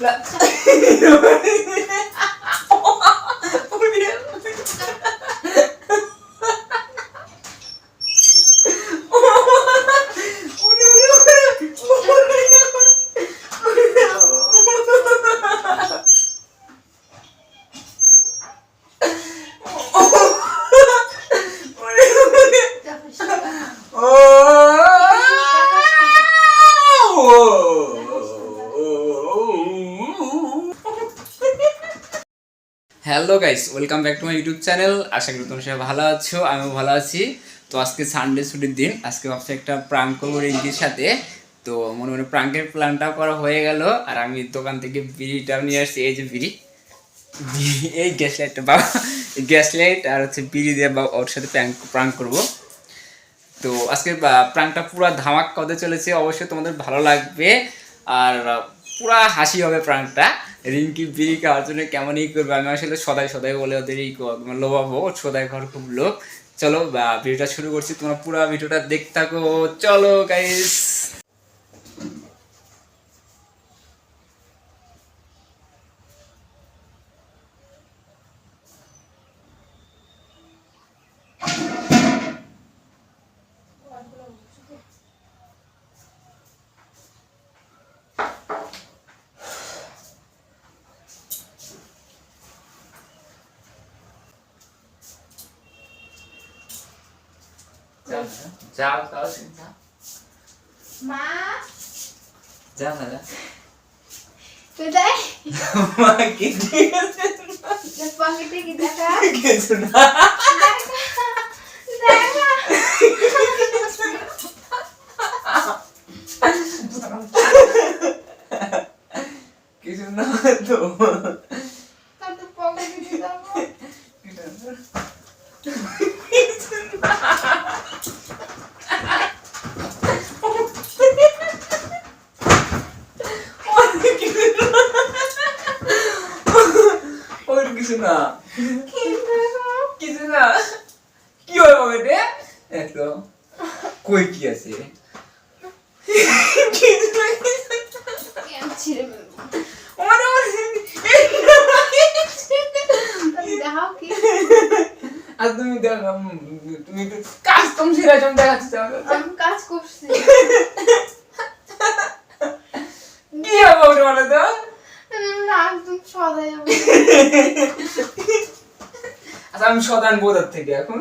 Bah, très hello guys welcome back to my YouTube channel আশা করি তোমরা সবাই ভালো আছো, আমিও ভালো আছি। তো আজকে সানডে ছুটির দিন, আজকে ভাবছি একটা প্রাঙ্ক করব রিঙ্কির সাথে। তো মনে মনে প্রাঙ্কের প্ল্যানটা করা হয়ে গেল, আর আমি দোকান থেকে বিড়িটা নিয়ে আসছি, এই যে বিড়ি। বি- এই গ্যাস লাইটটা বাবা। গ্যাস লাইট আর হচ্ছে বিড়ি দিয়ে বা ওর সাথে প্রাঙ্ক প্রাঙ্ক করব। তো আজকে প্রাঙ্কটা পুরো ধামাক কদে চলেছে, অবশ্যই তোমাদের ভালো লাগবে। আর পুরা হাসি হবে প্রাঙ্কটা রিঙ্কি বিড়ি খাওয়ার জন্য কেমনই করবে? আমি আসলে সদাই সদাই বলে ওদের ক- মানে লোভাবো। সদাই ঘর খুব লোক। চলো ভিডিওটা শুরু করছি। তোমরা পুরো ভিডিওটা দেখতে থাকো। চলো গাইস মা যাও না কোথায় মা কি দিয়েছে? পকেটে কি দেখা কিছু না দেখা কিছু না তো তার তো পকেটে কি দেখা ওর কিছু না কিছু না কি হয় পকেটে এত কই কি আছে কিছু না, কিছু না। কেন ছিঁড়ে ফেলব ওরে, ওরে, তাহলে দেখাও কি আর তুমি দেখো উম, তুমি একটু কাস্টম সিরাজম দেখাচ্ছ চাও আমি কাজ করছি কি হবে ওটা বলো তো না একদম সদাই আমি আচ্ছা আমি সদান বোধার থেকে এখন।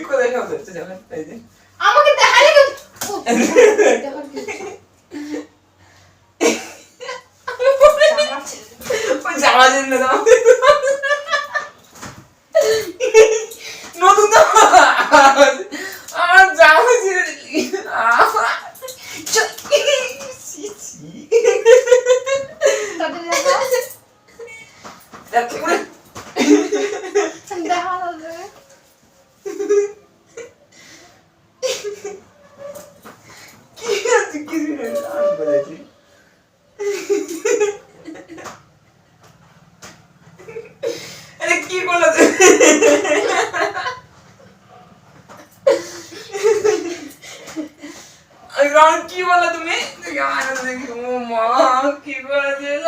কোথায় শব্দ হচ্ছে? যখন এই যে। আমাকে দেখালে জামা দিন না জামা নতুন তো আমার জামা ছিঁড়ে দিলি তাদের দেখাও তারপরে দেখা তাদের কি আছে কিছু নেই আমি বলেছি আরে কি বলো তুমি? আরে রাউন্ড কি বলো তুমি দেখি আমার দেখি ও মা কি করে দিল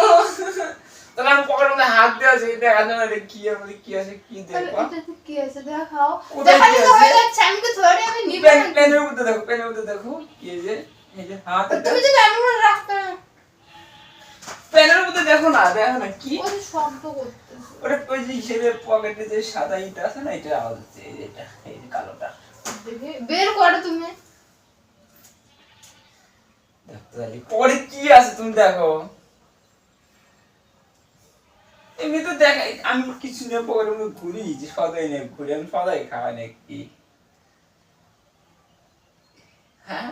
তাহলে আমি পকেটের মধ্যে হাত দেওয়া আছে দেখা যাবে না কি আছে কি আছে কি তাহলে দেখব এটাতে কি আছে দেখাও কোথায় দেখালে কি তো হয়ে আছে? যাচ্ছে আমি তো ধরে আমি নিব পেন না। পেনের মধ্যে দেখো পেনের মধ্যে দেখো কি যে এই যে হাত। তুমি যদি এমন রাখতে পেনের মধ্যে দেখো না দেখো না কি। ও শব্দ করতেছে। ওটা ওই যে হিসেবে পকেটে যে সাদা ইটা আছে না এটা আওয়াজ হচ্ছে এই এটা এই যে কালোটা। বের করো তুমি। পরে কি আছে তুমি দেখো। এমনি তো দেখাই আমি কিছু নিয়ে পকেটের মধ্যে ঘুরি যে সদাই নেই ঘুরি আমি সদাই খাওয়াই নাকি। হ্যাঁ?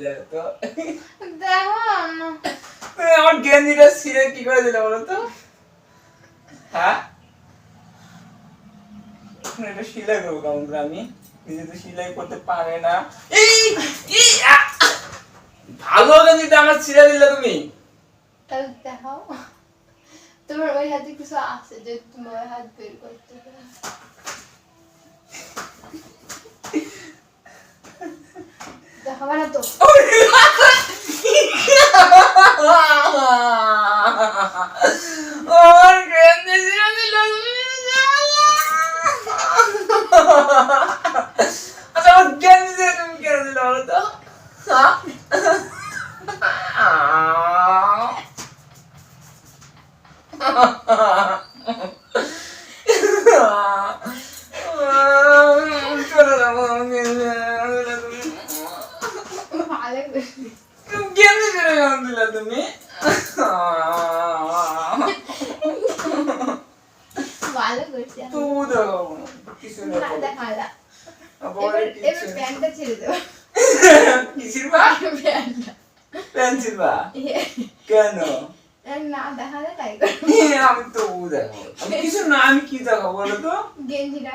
দেখো তো? দেখো। না তুমি আমার গেঞ্জিটা ছিঁড়ে কি করে দিলে বলো তো? হ্যাঁ? এটা সেলাই করব কেমন করে আমি? নিজে তো সেলাই করতে পারে না। এই ভালো গেঞ্জিটা আমার ছিঁড়ে দিলে তুমি। দেখাও তোমার ওই হাতে কিছু আছে যে তুমি ওই হাত বের করতে Las barato.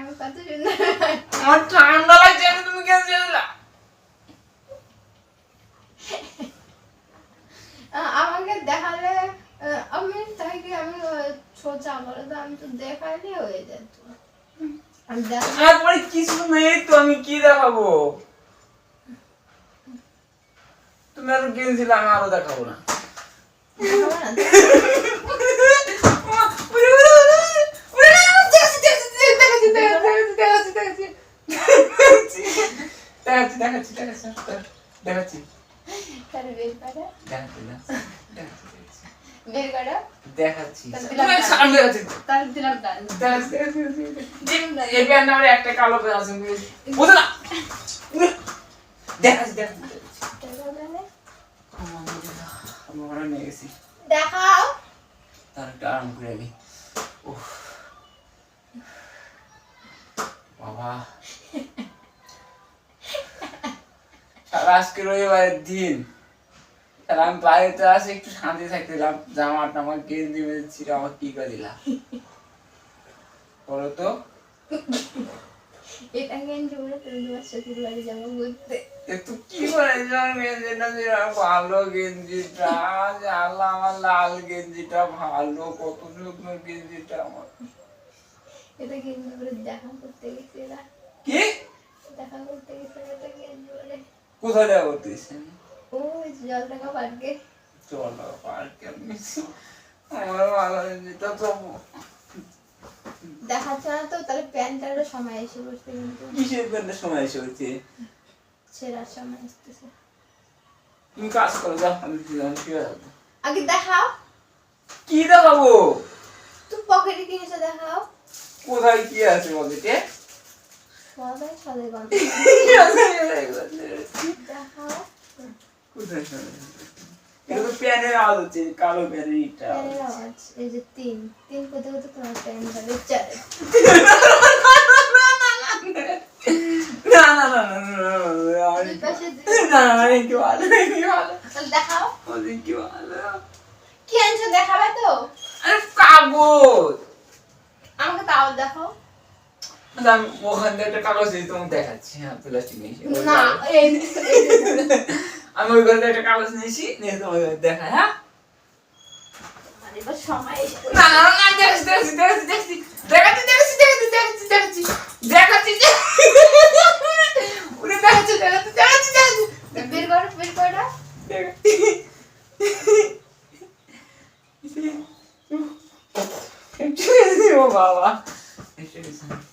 আমি কত সুন্দর আমার ঠান্ডা লাগছে তুমি কেন চলে আমাকে দেখালে আমি তাই কি আমি সোজা বলে তো আমি তো দেখালে হয়ে যেত। কিছু নেই তো আমি কি দেখাবো? তুমি আরও আমি আরও দেখাবো না। দেখাচ্ছি। একটা কালো আছে বুঝো না। দেখাচ্ছি দেখাচ্ছি দেখাচ্ছি। নিয়ে গেছি। দেখাও। তার একটা আরাম করে আগে বাবা। আজকে রবিবারের দিন। আর আমি বাড়িতে আসে একটু শান্তি জামা টামা গেঞ্জি ছিল আমার কি করে দিলাম বলো তো। এটা গেঞ্জি পরে তুমি শ্বশুর বাড়ি যাব ঘুরতে একটু কি করে জানো গেঞ্জিটা দিলা? ভালো গেঞ্জিটা আল্লাহ আমার লাল গেঞ্জিটা ভালো কত গেঞ্জিটা আমার। এটা গেঞ্জি পরে দেখা করতে গেছি কি? দেখা করতে গেছে এটা গেঞ্জি পরে কোথায় যাব তুই? ওই জল টাকা পার্কে। আমার ভালো গেঞ্জিটা তো দেখাচ্ছে না তো তাহলে প্যান্টারও সময় এসে বসতে কিন্তু। কিসের প্যান্টের সময় এসে হচ্ছে ছেঁড়ার সময় আসতেছে। তুমি কাজ করো আমি আগে দেখাও। কি দেখাবো? তুমি পকেটে কি এসে দেখাও। কোথায় কি আছে পকেটে? সবাই সবাই গল্প দেখাও কোথায় শোনা যাচ্ছে? প্যানের আওয়াজ হচ্ছে কালো প্যানের ইটা আওয়াজ এই যে তিন তিন কোথাও কোথাও তোমার প্যান যাবে চার না ভালো ভালো দেখাও ভালো কি আনছো দেখাবে তো আরে কাগজ আমাকে তাও দেখাও আচ্ছা, আমি ওখান থেকে একটা কাগজ দিয়ে তোমাকে দেখাচ্ছি হ্যাঁ প্লাস্টিক নিয়েছি না আমি ওই ঘরে একটা কাগজ নিয়েছি নিয়ে তোমাকে দেখা হ্যাঁ আমার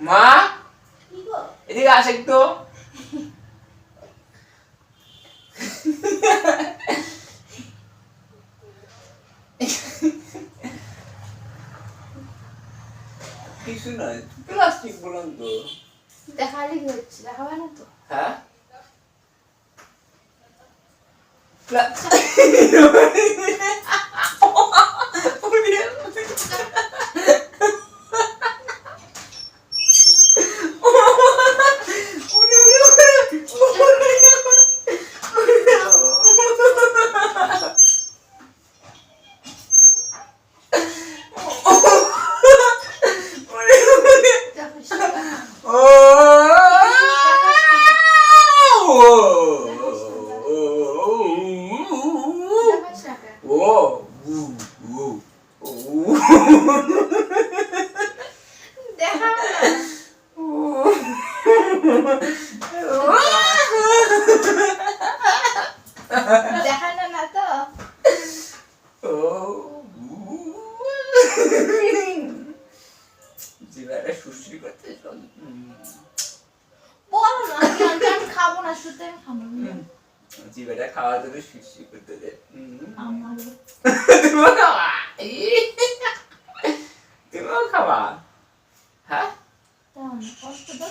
মা? এদিকে আসে তো কিছু নয় প্লাস্টিক বলুন তো। দেখালে হচ্ছে? দেখাবে না তো। হ্যাঁ? জিভাটা সুশ্রী করতে খাব না শুতে জিভাটা খাওয়া ধরে করতে দে। খাওয়া। হ্যাঁ? কষ্ট দাও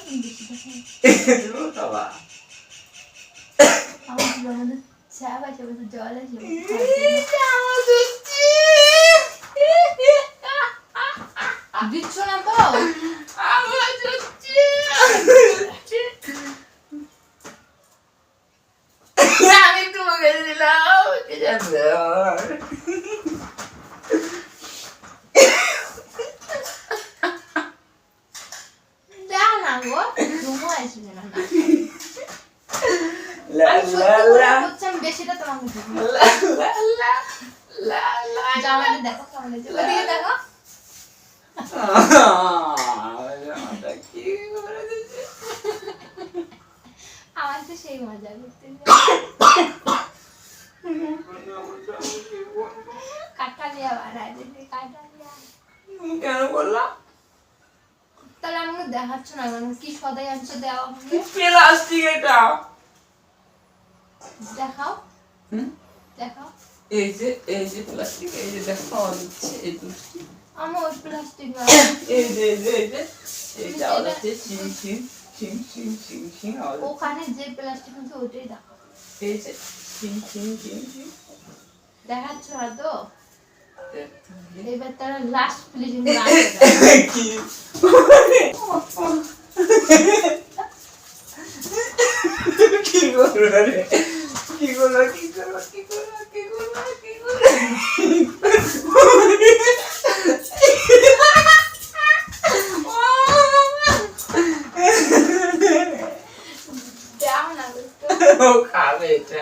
জল আছে Dici una cosa. সেই মজা করতে কাঠালিয়া বানায় দিদি কাঠালিয়া। কেন বললাম তাহলে আমাকে দেখাচ্ছ না কি সদাই আনছো দেওয়া প্লাস্টিক এটা? দেখাও। দেখাও। এই যে এই যে প্লাস্টিক এই যে দেখো এই আমার প্লাস্টিক এই যে এই যে এই যে এই হচ্ছে শিং আওয়াজ ওখানে যে প্লাস্টিক আছে ওটাই দেখাও। এই যে দেখাচ্ছ না তো এবার তারা লাস্ট প্লিজিং কি? কি করব রে? কি করব কি করব কি করব কি করব কি করব দাও না গো একটু। ও খাবে এটা।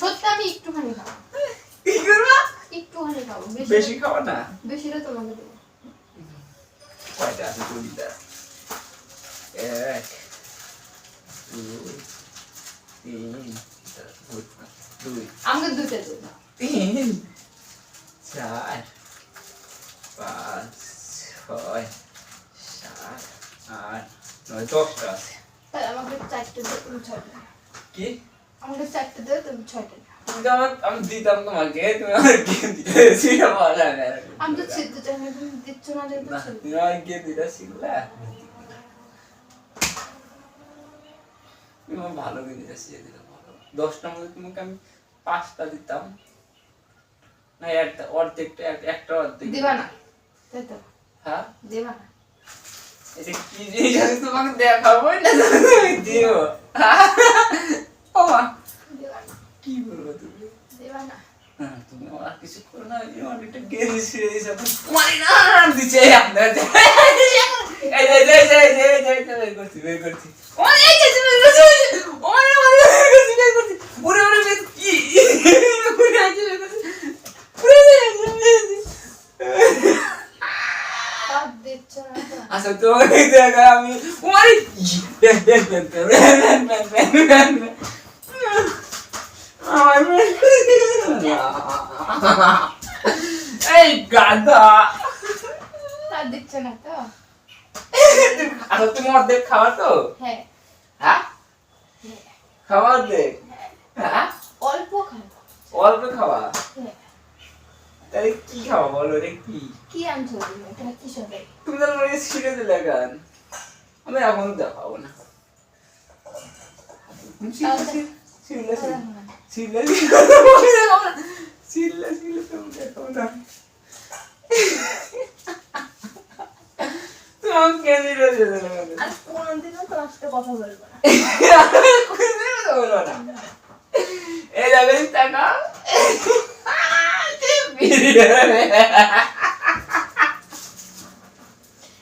সত্যি আমি একটুখানি খাব কি করব? একটুখানি খাব বেশি বেশি না? বেশিটা তোমাকে দেবো। কয়টা আছে দুইটা এক দুই তিন দুই। আমাকে দুটো দেবো তিন চার পাঁচ ছয় সাত আট নয় দশটা আছে। আমাকে চারটে দেবো তুমি ছয়টা কি? আমাকে চারটে দেবো তুমি ছয়টা দাও। তুমি তো আমার আমি দিতাম তোমাকে তুমি আমার গেম দিতে সেটা বলা যায় না আমি তো ছিদ্র চাই না তুমি দিচ্ছ না যেহেতু না ছিদ্র। তুমি আমার গেম দিতে তুমি আমার ভালো দিলে ভালো। দশটার মধ্যে তোমাকে আমি পাঁচটা দিতাম। না একটা অর্ধেকটা এক- একটা অর্ধেক। দিবা না তাই তো। হ্যাঁ? দিবা না। এটা কি জিনিস আমি তোমাকে দেখাবোই না তুমি দিও কি বলব তুমি দিবা না হ্যাঁ, তুমি আর কিছু করো না অনেকটা ছিঁড়ে দিয়েছে মানে না দিচ্ছে আপনার এই গাধা। তা দিচ্ছ না তো। আচ্ছা তুমি অর্ধেক খাওয়া তো? হ্যাঁ। হ্যাঁ। খাওয়া অর্ধেক? হ্যাঁ? অল্প খাব অল্প খাওয়া? হ্যাঁ। তাহলে কি খাওয়া বলো রে কি? কি আনছো তুমি? কি সবাই তুমি তো আমাকে ছিঁড়ে দিলে গান। আমি এখন দেখাবো। Sí, la sí. Sí, la sí. Sí, la sí, la pregunta. Tengo la verdad. ¿Cuándo te vas a ver? ¿Cuándo te a ver? ¿En la venta, no? ¡Qué envidia!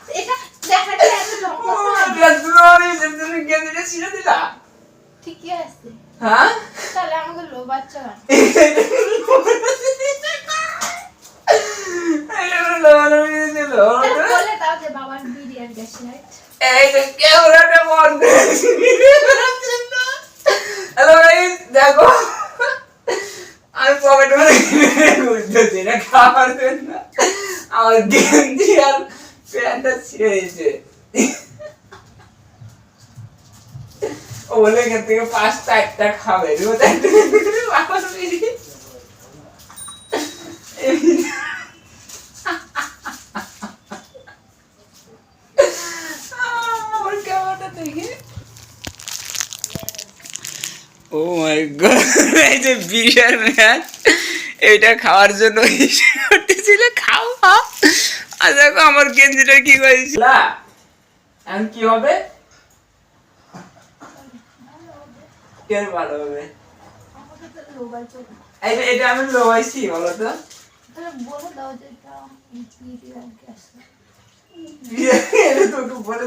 Deja, deja que hagas lo ¡Oh, la flor! ¡Es el rincón la ciudad. ঠিকই আছে। হ্যাঁ? তাহলে আমাকে লোবাচ্ছ না দেখো। আমি pocket মানে ঘুরতেছি না আমার গেঞ্জি আর প্যান্টটা ছিঁড়ে দিয়েছে ও বলে এখান থেকে পাঁচটা একটা খাবে। ও মাই গড এই যে বিশাল ম্যাচ। এটা খাওয়ার জন্য খাও খাও। আর দেখো আমার গেঞ্জিটা কি করেছিল। এখন কি হবে? কেন ভালো হবে? এটা আমি লোবাইছি বলো তো। বলে দাও যে এটা এটা বলে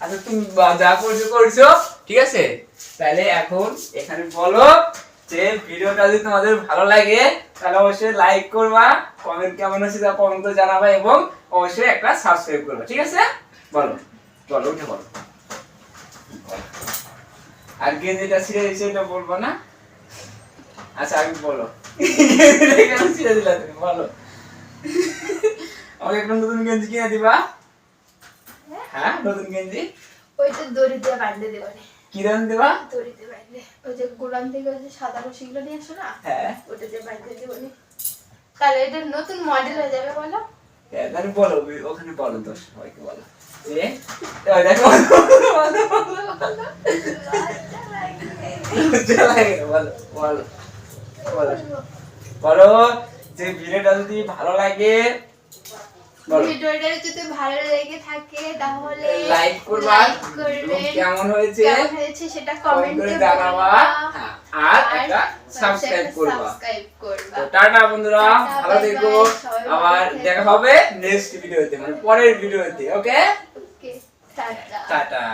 আচ্ছা তুমি যা করছ করছ ঠিক আছে? তাহলে এখন এখানে বলো যে ভিডিওটা যদি তোমাদের ভালো লাগে তাহলে অবশ্যই লাইক করবা কমেন্ট কেমন হচ্ছে তা কমেন্ট করে জানাবা এবং অবশ্যই একটা সাবস্ক্রাইব করবা ঠিক আছে? বলো বলো উঠে বলো আর গেঞ্জিটা ছিঁড়ে দিয়েছে এটা বলব না? আচ্ছা আমি বলো। ছিঁড়ে দিলা তুমি বলো। আমাকে একটা নতুন গেঞ্জি কিনে দিবা। হ্যাঁ নতুন গেঞ্জি? ওইটা দড়ি দিয়ে বাঁধতে দেবো। কি দাম দেবা দড়ি দিয়ে ওই যে গোলাম থেকে ওই যে সাদা রশিগুলো নিয়ে আসো না? হ্যাঁ। ওটা দিয়ে বাঁধতে দেবো তাহলে এটা নতুন মডেল হয়ে যাবে বলো। হ্যাঁ, তাহলে বলো ওখানে বলো তো সবাইকে বলো। যে দেখো বলো, বলো, যে ভিডিওটা যদি ভালো লাগে ভিডিওটা যদি ভালো লেগে থাকে তাহলে লাইক করবা কেমন হয়েছে? কেমন হয়েছে সেটা কমেন্টে জানাবা। আর একটা সাবস্ক্রাইব করবা। সাবস্ক্রাইব করবা। তো টাটা বন্ধুরা ভালো থেকো। আবার দেখা হবে নেক্সট ভিডিওতে মানে পরের ভিডিওতে ওকে ওকে টাটা। টাটা।